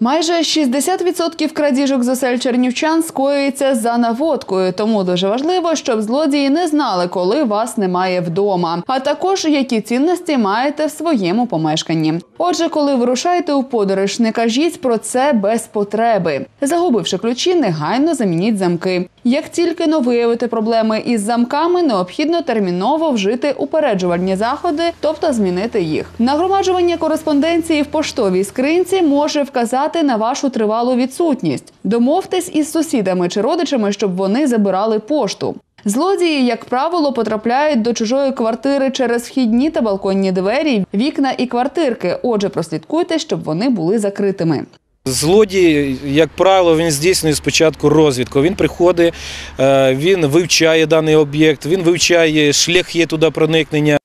Майже 60% крадіжок з осель чернівчан скоюється за наводкою, тому дуже важливо, щоб злодії не знали, коли вас немає вдома, а також які цінності маєте в своєму помешканні. Отже, коли вирушаєте у подорож, не кажіть про це без потреби. Загубивши ключі, негайно замініть замки. Як тільки но виявите проблеми із замками, необхідно терміново вжити упереджувальні заходи, тобто змінити їх. Нагромаджування кореспонденції в поштовій скринці може вказати на вашу тривалу відсутність. Домовтесь із сусідами чи родичами, щоб вони забирали пошту. Злодії, як правило, потрапляють до чужої квартири через вхідні та балконні двері, вікна і квартирки. Отже, прослідкуйте, щоб вони були закритими. Злодій, як правило, він здійснює спочатку розвідку. Він приходить, е, він вивчає даний об'єкт, він вивчає шляхи туди проникнення.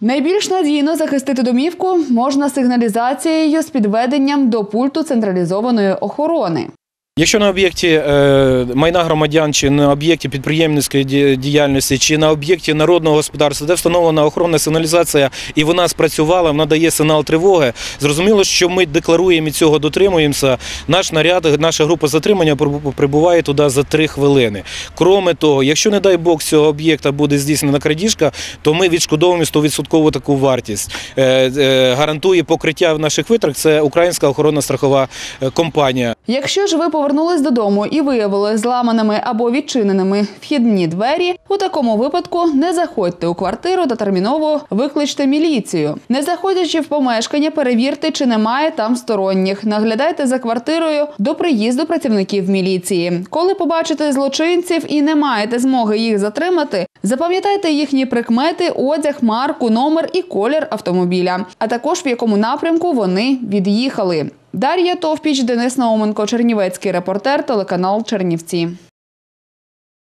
Найбільш надійно захистити домівку можна сигналізацією з підведенням до пульту централізованої охорони. Якщо на об'єкті е, майна громадян, чи на об'єкті підприємницької діяльності, чи на об'єкті народного господарства, де встановлена охоронна сигналізація і вона спрацювала, вона дає сигнал тривоги. Зрозуміло, що ми декларуємо і цього дотримуємося. Наш наряд, наша група затримання прибу- прибуває туди за три хвилини. Кроме того, якщо не дай Бог цього об'єкта буде здійснена крадіжка, то ми відшкодовуємо 100% таку вартість. Е, е, Гарантує покриття наших витрат. Це українська охоронна страхова компанія. Якщо ж ви повернулись додому і виявили зламаними або відчиненими вхідні двері, у такому випадку не заходьте у квартиру та терміново викличте міліцію. Не заходячи в помешкання, перевірте, чи немає там сторонніх. Наглядайте за квартирою до приїзду працівників міліції. Коли побачите злочинців і не маєте змоги їх затримати, запам'ятайте їхні прикмети, одяг, марку, номер і колір автомобіля, а також в якому напрямку вони від'їхали. Дар'я Товпіч, Денис Науменко, Чернівецький репортер, телеканал Чернівці.